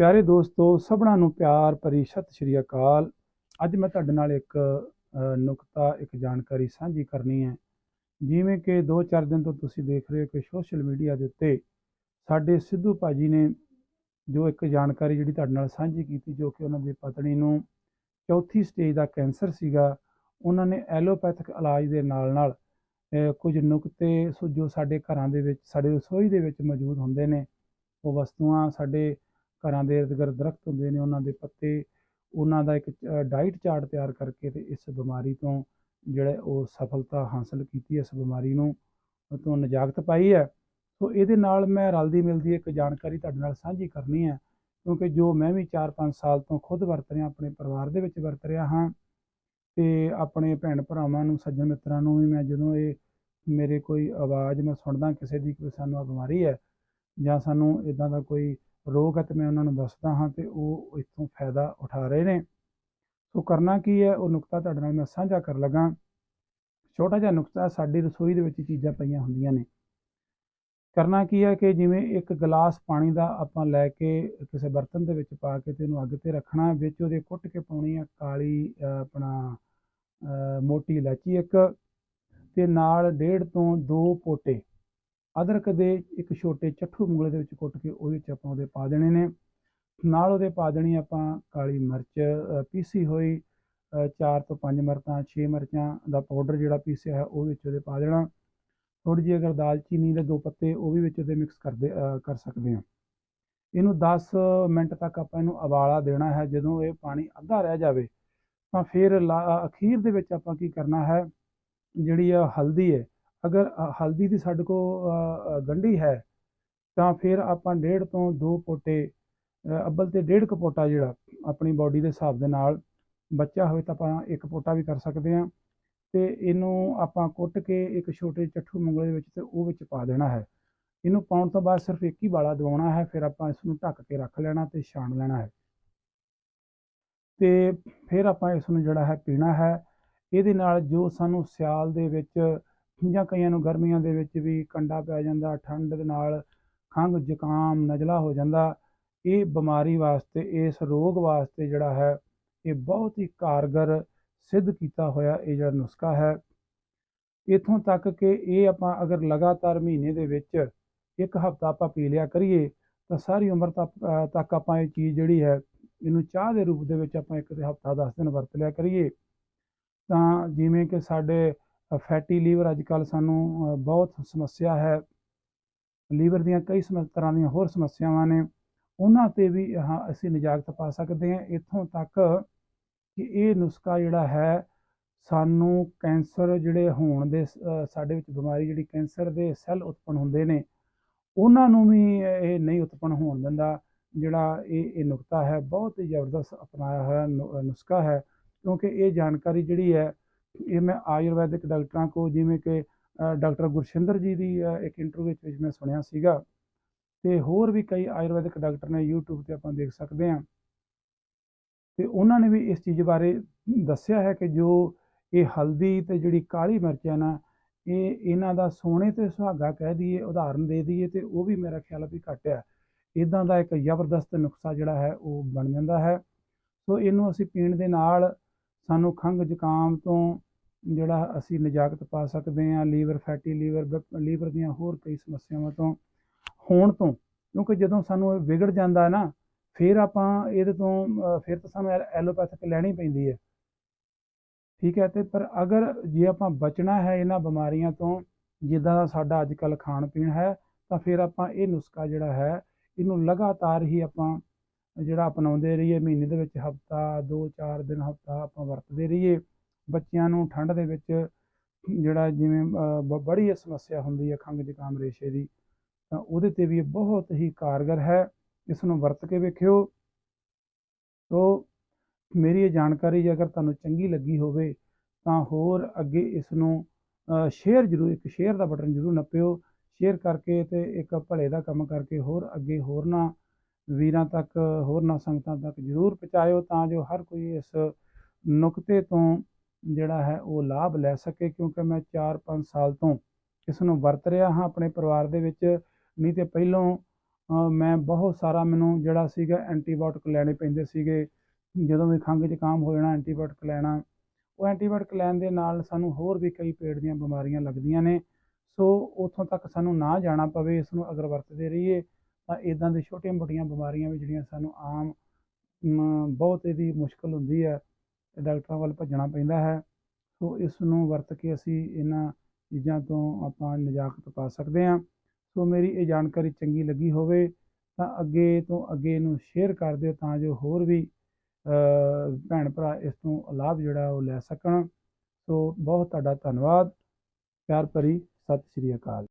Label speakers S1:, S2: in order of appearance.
S1: ਪਿਆਰੇ ਦੋਸਤੋ, ਸਭਨਾਂ ਨੂੰ ਪਿਆਰ ਭਰੀ ਸਤਿ ਸ਼੍ਰੀ ਅਕਾਲ। ਅੱਜ ਮੈਂ ਤੁਹਾਡੇ ਨਾਲ ਇੱਕ ਨੁਕਤਾ, ਇੱਕ ਜਾਣਕਾਰੀ ਸਾਂਝੀ ਕਰਨੀ ਹੈ। ਜਿਵੇਂ ਕਿ 2-4 ਦਿਨ ਤੋਂ ਤੁਸੀਂ ਦੇਖ ਰਹੇ ਹੋ ਕਿ ਸੋਸ਼ਲ ਮੀਡੀਆ ਦੇ ਉੱਤੇ ਸਾਡੇ ਸਿੱਧੂ ਭਾਜੀ ਨੇ ਜੋ ਇੱਕ ਜਾਣਕਾਰੀ ਜਿਹੜੀ ਤੁਹਾਡੇ ਨਾਲ ਸਾਂਝੀ ਕੀਤੀ, ਜੋ ਕਿ ਉਹਨਾਂ ਦੀ ਪਤਨੀ ਨੂੰ ਚੌਥੀ ਸਟੇਜ ਦਾ ਕੈਂਸਰ ਸੀਗਾ, ਉਹਨਾਂ ਨੇ ਐਲੋਪੈਥਿਕ ਇਲਾਜ ਦੇ ਨਾਲ ਨਾਲ ਕੁਝ ਨੁਕਤੇ ਸੋ ਜੋ ਸਾਡੇ ਘਰਾਂ ਦੇ ਵਿੱਚ, ਸਾਡੇ ਰਸੋਈ ਦੇ ਵਿੱਚ ਮੌਜੂਦ ਹੁੰਦੇ ਨੇ, ਉਹ ਵਸਤੂਆਂ ਸਾਡੇ ਘਰਾਂ ਦੇ ਇਰਦ ਗਿਰਦ ਦਰਖਤ ਹੁੰਦੇ ਨੇ, ਉਹਨਾਂ ਦੇ ਪੱਤੇ, ਉਹਨਾਂ ਦਾ ਇੱਕ ਡਾਈਟ ਚਾਰਟ ਤਿਆਰ ਕਰਕੇ ਤੇ ਇਸ ਬਿਮਾਰੀ ਤੋਂ ਜਿਹੜਾ ਉਹ ਸਫਲਤਾ ਹਾਸਲ ਕੀਤੀ, ਇਸ ਬਿਮਾਰੀ ਨੂੰ ਤੋਂ ਨਜਾਕਤ ਪਾਈ ਹੈ। ਸੋ ਇਹਦੇ ਨਾਲ ਮੈਂ ਰਲਦੀ ਮਿਲਦੀ ਇੱਕ ਜਾਣਕਾਰੀ ਤੁਹਾਡੇ ਨਾਲ ਸਾਂਝੀ ਕਰਨੀ ਹੈ, ਕਿਉਂਕਿ ਜੋ ਮੈਂ ਵੀ 4-5 ਸਾਲ ਤੋਂ ਖੁਦ ਵਰਤ ਰਿਹਾ, ਆਪਣੇ ਪਰਿਵਾਰ ਦੇ ਵਿੱਚ ਵਰਤ ਰਿਹਾ ਹਾਂ ਤੇ ਆਪਣੇ ਭੈਣ ਭਰਾਵਾਂ ਨੂੰ, ਸੱਜਣ ਮਿੱਤਰਾਂ ਨੂੰ ਵੀ ਮੈਂ ਜਦੋਂ ਇਹ ਮੇਰੇ ਕੋਈ ਆਵਾਜ਼ ਮੈਂ ਸੁਣਦਾ, ਕਿਸੇ ਦੀ ਕਿ ਸਾਨੂੰ ਆਹ ਬਿਮਾਰੀ ਹੈ ਜਾਂ ਸਾਨੂੰ ਇਦਾਂ ਦਾ ਕੋਈ ਰੋਗ ਹੈ ਤੇ ਮੈਂ ਉਹਨਾਂ ਨੂੰ ਦੱਸਦਾ ਹਾਂ ਤੇ ਉਹ ਇੱਥੋਂ ਫਾਇਦਾ ਉਠਾ ਰਹੇ ਨੇ। ਸੋ ਕਰਨਾ ਕੀ ਹੈ? ਉਹ ਨੁਕਤਾ ਤੁਹਾਡੇ ਨਾਲ ਮੈਂ ਸਾਂਝਾ ਕਰ ਲਗਾ। ਛੋਟਾ ਜਿਹਾ ਨੁਕਤਾ ਸਾਡੀ ਰਸੋਈ ਦੇ ਵਿੱਚ ਚੀਜ਼ਾਂ ਪਈਆਂ ਹੁੰਦੀਆਂ ਨੇ। ਕਰਨਾ ਕੀ ਹੈ ਕਿ ਜਿਵੇਂ ਇੱਕ ਗਲਾਸ ਪਾਣੀ ਦਾ ਆਪਾਂ ਲੈ ਕੇ ਕਿਸੇ ਬਰਤਨ ਦੇ ਵਿੱਚ ਪਾ ਕੇ ਤੇ ਉਹਨੂੰ ਅੱਗ ਤੇ ਰੱਖਣਾ, ਵਿੱਚ ਉਹਦੇ ਕੁੱਟ ਕੇ ਪਾਉਣੀ ਆ ਕਾਲੀ ਆਪਣਾ ਮੋਟੀ ਇਲਾਚੀ ਇੱਕ ਤੇ ਨਾਲ ਡੇਢ ਤੋਂ ਦੋ ਪੋਟੇ। ਅਦਰਕ ਦੇ ਇੱਕ ਛੋਟੇ ਚੱਠੂ ਉਂਗਲੇ ਦੇ ਵਿੱਚ ਕੁੱਟ ਕੇ ਉਹਦੇ ਵਿੱਚ ਆਪਾਂ ਉਹਦੇ ਪਾ ਦੇਣੇ ਨੇ। ਨਾਲ ਉਹਦੇ ਪਾ ਦੇਣੀ ਆਪਾਂ ਕਾਲੀ ਮਿਰਚ ਪੀਸੀ ਹੋਈ ਅ, ਚਾਰ ਤੋਂ ਪੰਜ ਮਿਰਚਾਂ ਛੇ ਮਿਰਚਾਂ ਦਾ ਪਾਊਡਰ ਜਿਹੜਾ ਪੀਸਿਆ ਹੈ ਉਹ ਵਿੱਚ ਉਹਦੇ ਪਾ ਦੇਣਾ। ਥੋੜੀ ਜਿਹੀ ਅਗਰ ਦਾਲਚੀਨੀ ਦੇ ਦੋ ਪੱਤੇ ਉਹ ਵੀ ਵਿੱਚ ਉਹਦੇ ਮਿਕਸ ਕਰਦੇ ਕਰ ਸਕਦੇ ਹਾਂ। ਇਹਨੂੰ 10 ਮਿੰਟ ਤੱਕ ਆਪਾਂ ਇਹਨੂੰ ਉਬਾਲਾ ਦੇਣਾ ਹੈ। ਜਦੋਂ ਇਹ ਪਾਣੀ ਅੱਧਾ ਰਹਿ ਜਾਵੇ ਤਾਂ ਫਿਰ ਲਾ- ਅਖੀਰ ਦੇ ਵਿੱਚ ਆਪਾਂ ਕੀ ਕਰਨਾ ਹੈ ਜਿਹੜੀ ਆ ਹਲਦੀ ਹੈ ਅਗਰ ਹਲਦੀ ਦੀ ਸਾਡੇ ਕੋਲ ਗੰਢੀ ਹੈ, ਤਾਂ ਫਿਰ ਆਪਾਂ ਡੇਢ ਤੋਂ ਦੋ ਪੋਟੇ ਅੱਬਲ ਤੇ ਡੇਢ ਕੁ ਪੋਟਾ ਜਿਹੜਾ ਆਪਣੀ ਬਾਡੀ ਦੇ ਹਿਸਾਬ ਦੇ ਨਾਲ ਬੱਚਾ ਹੋਵੇ ਤਾਂ ਆਪਾਂ ਇੱਕ ਪੋਟਾ ਵੀ ਕਰ ਸਕਦੇ ਹਾਂ। ਤੇ ਇਹਨੂੰ ਆਪਾਂ ਕੁੱਟ ਕੇ ਇੱਕ ਛੋਟੇ ਚੱਠੂ ਮੁੰਗਲੇ ਦੇ ਵਿੱਚ ਤੇ ਉਹ ਵਿੱਚ ਪਾ ਦੇਣਾ ਹੈ। ਇਹਨੂੰ ਪਾਉਣ ਤੋਂ ਬਾਅਦ ਸਿਰਫ ਇੱਕ ਹੀ ਵਾਲਾ ਦਵਾਉਣਾ ਹੈ, ਫਿਰ ਆਪਾਂ ਇਸ ਨੂੰ ਢੱਕ ਕੇ ਰੱਖ ਲੈਣਾ ਤੇ ਛਾਣ ਲੈਣਾ ਹੈ। ਤੇ ਫਿਰ ਆਪਾਂ ਇਸ ਨੂੰ ਜਿਹੜਾ ਹੈ ਪੀਣਾ ਹੈ। ਇਹਦੇ ਨਾਲ ਜੋ ਸਾਨੂੰ ਸਿਆਲ ਦੇ ਵਿੱਚ ਜਾਂ ਕਈਆਂ ਨੂੰ ਗਰਮੀਆਂ ਦੇ ਵਿੱਚ ਵੀ ਕੰਡਾ ਪੈ ਜਾਂਦਾ, ਠੰਡ ਦੇ ਨਾਲ ਖੰਘ, ਜ਼ੁਕਾਮ, ਨਜ਼ਲਾ ਹੋ ਜਾਂਦਾ, ਇਹ ਬਿਮਾਰੀ ਵਾਸਤੇ, ਇਸ ਰੋਗ ਵਾਸਤੇ ਜਿਹੜਾ ਹੈ, ਇਹ ਬਹੁਤ ਹੀ ਕਾਰਗਰ ਸਿੱਧ ਕੀਤਾ ਹੋਇਆ ਇਹ ਜਿਹੜਾ ਨੁਸਖਾ ਹੈ। ਇਥੋਂ ਤੱਕ ਕਿ ਇਹ ਆਪਾਂ ਅਗਰ ਲਗਾਤਾਰ ਮਹੀਨੇ ਦੇ ਵਿੱਚ ਇੱਕ ਹਫ਼ਤਾ ਆਪਾਂ ਪੀ ਲਿਆ ਕਰੀਏ, ਤਾਂ ਸਾਰੀ ਉਮਰ ਤੱਕ ਤੱਕ ਆਪਾਂ ਇਹ ਚੀਜ਼ ਜਿਹੜੀ ਹੈ, ਇਹਨੂੰ ਚਾਹ ਦੇ ਰੂਪ ਦੇ ਵਿੱਚ ਆਪਾਂ ਇੱਕ ਹਫ਼ਤਾ 10 ਦਿਨ ਵਰਤ ਲਿਆ ਕਰੀਏ। ਤਾਂ ਜਿਵੇਂ ਕਿ ਸਾਡੇ ਫੈਟੀ ਲੀਵਰ ਅੱਜ ਕੱਲ ਸਾਨੂੰ ਬਹੁਤ ਸਮੱਸਿਆ ਹੈ। ਲੀਵਰ ਦੀਆਂ ਕਈ ਸਮੱ ਤਰ੍ਹਾਂ ਦੀਆਂ ਹੋਰ ਸਮੱਸਿਆਵਾਂ ਨੇ। ਉਹਨਾਂ ਤੇ ਵੀ ਹਾਂ ਅਸੀਂ ਨਿਜਾਕਤ ਪਾ ਸਕਦੇ ਹਾਂ। ਇੱਥੋਂ ਤੱਕ ਕਿ ਇਹ ਨੁਸਖਾ ਜਿਹੜਾ ਹੈ, ਸਾਨੂੰ ਕੈਂਸਰ ਜਿਹੜੇ ਹੋਣ ਦੇ ਸਾਡੇ ਵਿੱਚ ਬਿਮਾਰੀ ਜਿਹੜੀ ਕੈਂਸਰ ਦੇ ਸੈੱਲ ਉਤਪਨ ਹੁੰਦੇ ਨੇ, ਉਹਨਾਂ ਨੂੰ ਵੀ ਇਹ ਨਹੀਂ ਉਤਪਨ ਹੋਣ ਦਿੰਦਾ, ਜਿਹੜਾ ਇਹ ਇਹ ਨੁਕਤਾ ਹੈ। ਬਹੁਤ ਹੀ ਜ਼ਬਰਦਸਤ ਅਪਣਾਇਆ ਹੋਇਆ ਨੁ- ਨੁਸਖਾ ਹੈ। ਕਿਉਂਕਿ ਇਹ ਜਾਣਕਾਰੀ ਜਿਹੜੀ ਹੈ ਇਹ ਮੈਂ ਆਯੁਰਵੈਦਿਕ ਡਾਕਟਰਾਂ ਕੋ ਜਿਵੇਂ ਕਿ ਡਾਕਟਰ ਗੁਰਸ਼ਿੰਦਰ ਜੀ ਦੀ ਇੱਕ ਇੰਟਰਵਿਊ ਵਿੱਚ ਮੈਂ ਸੁਣਿਆ ਸੀਗਾ। ਤੇ ਹੋਰ ਵੀ ਕਈ ਆਯੁਰਵੈਦਿਕ ਡਾਕਟਰ ਨੇ YouTube ਤੇ ਆਪਾਂ ਦੇਖ ਸਕਦੇ ਹਾਂ। ਤੇ ਉਹਨਾਂ ਨੇ ਵੀ ਇਸ ਚੀਜ਼ ਬਾਰੇ ਦੱਸਿਆ ਹੈ ਕਿ ਜੋ ਇਹ ਹਲਦੀ ਤੇ ਜਿਹੜੀ ਕਾਲੀ ਮਿਰਚ ਹੈ ਨਾ, ਇਹ ਇਹਨਾਂ ਦਾ ਸੋਨੇ ਤੇ ਸੁਹਾਗਾ ਕਹਿ ਦਈਏ, ਉਦਾਹਰਨ ਦੇ ਦਈਏ ਤੇ ਉਹ ਵੀ ਮੇਰਾ ਖਿਆਲ ਵੀ ਘੱਟ ਹੈ ਇਦਾਂ ਦਾ ਇੱਕ ਜ਼ਬਰਦਸਤ ਨੁਕਸਾ ਜਿਹੜਾ ਹੈ ਉਹ ਬਣ ਜਾਂਦਾ ਹੈ। ਸੋ ਇਹਨੂੰ ਅਸੀਂ ਪੀਣ ਦੇ ਨਾਲ ਸਾਨੂੰ ਖੰਘ ਜ਼ੁਕਾਮ ਤੋਂ ਜਿਹੜਾ ਅਸੀਂ ਨਜਾਕਤ ਪਾ ਸਕਦੇ ਹਾਂ, ਲੀਵਰ, ਫੈਟੀ ਲੀਵਰ ਲੀਵਰ ਦੀਆਂ ਹੋਰ ਕਈ ਸਮੱਸਿਆਵਾਂ ਤੋਂ ਹੋਣ ਤੋਂ, ਕਿਉਂਕਿ ਜਦੋਂ ਸਾਨੂੰ ਇਹ ਵਿਗੜ ਜਾਂਦਾ ਹੈ ਨਾ, ਫਿਰ ਆਪਾਂ ਇਹਦੇ ਤੋਂ ਫਿਰ ਤਾਂ ਸਾਨੂੰ ਐਲ- ਐਲੋਪੈਥਿਕ ਲੈਣੀ ਪੈਂਦੀ ਹੈ। ਠੀਕ ਹੈ, ਤੇ ਪਰ ਅਗਰ ਜੇ ਆਪਾਂ ਬਚਣਾ ਹੈ ਇਹਨਾਂ ਬਿਮਾਰੀਆਂ ਤੋਂ, ਜਿੱਦਾਂ ਦਾ ਸਾਡਾ ਅੱਜ ਕੱਲ੍ਹ ਖਾਣ ਪੀਣ ਹੈ, ਤਾਂ ਫਿਰ ਆਪਾਂ ਇਹ ਨੁਸਖਾ ਜਿਹੜਾ ਹੈ, ਇਹਨੂੰ ਲਗਾਤਾਰ ਹੀ ਆਪਾਂ ਜਿਹੜਾ ਅਪਣਾਉਂਦੇ ਰਹੀਏ ਮਹੀਨੇ ਦੇ ਵਿੱਚ ਹਫਤਾ, ਦੋ, ਚਾਰ ਦਿਨ, ਹਫਤਾ ਆਪਾਂ ਵਰਤਦੇ ਰਹੀਏ, ਬੱਚਿਆਂ ਨੂੰ ਠੰਡ ਦੇ ਵਿੱਚ ਜਿਹੜਾ ਜਿਵੇਂ ਬ- ਬੜੀ ਸਮੱਸਿਆ ਹੁੰਦੀ ਹੈ ਖੰਘ ਜ਼ੁਕਾਮ, ਰੇਸ਼ੇ ਦੀ, ਤਾਂ ਉਹਦੇ ਤੇ ਵੀ ਇਹ ਬਹੁਤ ਹੀ ਕਾਰਗਰ ਹੈ, ਇਸ ਨੂੰ ਵਰਤ ਕੇ ਵੇਖਿਓ। ਤੋ ਮੇਰੀ ਇਹ ਜਾਣਕਾਰੀ ਜੇ ਅਗਰ ਤੁਹਾਨੂੰ ਚੰਗੀ ਲੱਗੀ ਹੋਵੇ, ਤਾਂ ਹੋਰ ਅੱਗੇ ਇਸ ਨੂੰ ਸ਼ੇਅਰ ਜ਼ਰੂਰ, ਇੱਕ ਸ਼ੇਅਰ ਦਾ ਬਟਨ ਜ਼ਰੂਰ ਨੱਪਿਓ ਸ਼ੇਅਰ ਕਰਕੇ ਤੇ ਇੱਕ ਭਲੇ ਦਾ ਕੰਮ ਕਰਕੇ ਹੋਰ ਅੱਗੇ ਹੋਰਨਾਂ ਵੀਰਾਂ ਤੱਕ, ਹੋਰਨਾਂ ਸੰਗਤਾਂ ਤੱਕ ਜ਼ਰੂਰ ਪਹੁੰਚਾਇਓ ਤਾਂ ਜੋ ਹਰ ਕੋਈ ਇਸ ਨੁਕਤੇ ਤੋਂ ਜਿਹੜਾ ਹੈ ਉਹ ਲਾਭ ਲੈ ਸਕੇ, ਕਿਉਂਕਿ ਮੈਂ 4-5 ਸਾਲ ਤੋਂ ਇਸ ਨੂੰ ਵਰਤ ਰਿਹਾ ਹਾਂ ਆਪਣੇ ਪਰਿਵਾਰ ਦੇ ਵਿੱਚ। ਨਹੀਂ ਤੇ ਪਹਿਲੋਂ ਮੈਂ ਬਹੁਤ ਸਾਰਾ ਮੈਨੂੰ ਜਿਹੜਾ ਸੀਗਾ ਐਂਟੀਬਾਇਓਟਿਕ ਲੈਣੇ ਪੈਂਦੇ ਸੀਗੇ। ਜਦੋਂ ਵੀ ਖੰਘ ਜ਼ੁਕਾਮ ਹੋ ਜਾਣਾ, ਐਂਟੀਬਾਇਓਟਿਕ ਲੈਣਾ, ਉਹ ਐਂਟੀਬਾਇਓਟਿਕ ਲੈਣ ਦੇ ਨਾਲ ਸਾਨੂੰ ਹੋਰ ਵੀ ਕਈ ਪੇਟ ਦੀਆਂ ਬਿਮਾਰੀਆਂ ਲੱਗਦੀਆਂ ਨੇ। ਸੋ ਉੱਥੋਂ ਤੱਕ ਸਾਨੂੰ ਨਾ ਜਾਣਾ ਪਵੇ, ਇਸ ਨੂੰ ਅਗਰ ਵਰਤਦੇ ਰਹੀਏ ਤਾਂ ਇਦਾਂ ਦੀ ਛੋਟੀਆਂ ਮੋਟੀਆਂ ਬਿਮਾਰੀਆਂ ਵੀ ਜਿਹੜੀਆਂ ਸਾਨੂੰ ਆਮ ਬਹੁਤ ਇਹਦੀ ਮੁਸ਼ਕਲ ਹੁੰਦੀ ਹੈ ਡਾਕਟਰਾਂ ਵੱਲ ਭੱਜਣਾ ਪੈਂਦਾ ਹੈ। ਸੋ ਇਸ ਨੂੰ ਵਰਤ ਕੇ ਅਸੀਂ ਇਹਨਾਂ ਚੀਜ਼ਾਂ ਤੋਂ ਆਪਾਂ ਨਜਾਕਤ ਪਾ ਸਕਦੇ ਹਾਂ। ਸੋ ਮੇਰੀ ਇਹ ਜਾਣਕਾਰੀ ਚੰਗੀ ਲੱਗੀ ਹੋਵੇ ਤਾਂ ਅੱਗੇ ਤੋਂ ਅੱਗੇ ਇਹਨੂੰ ਸ਼ੇਅਰ ਕਰ ਦਿਓ ਤਾਂ ਜੋ ਹੋਰ ਵੀ ਭੈਣ ਭਰਾ ਇਸ ਤੋਂ ਲਾਭ ਜਿਹੜਾ ਉਹ ਲੈ ਸਕਣ। ਸੋ ਬਹੁਤ ਤੁਹਾਡਾ ਧੰਨਵਾਦ। ਪਿਆਰ ਭਰੀ ਸਤਿ ਸ਼੍ਰੀ ਅਕਾਲ।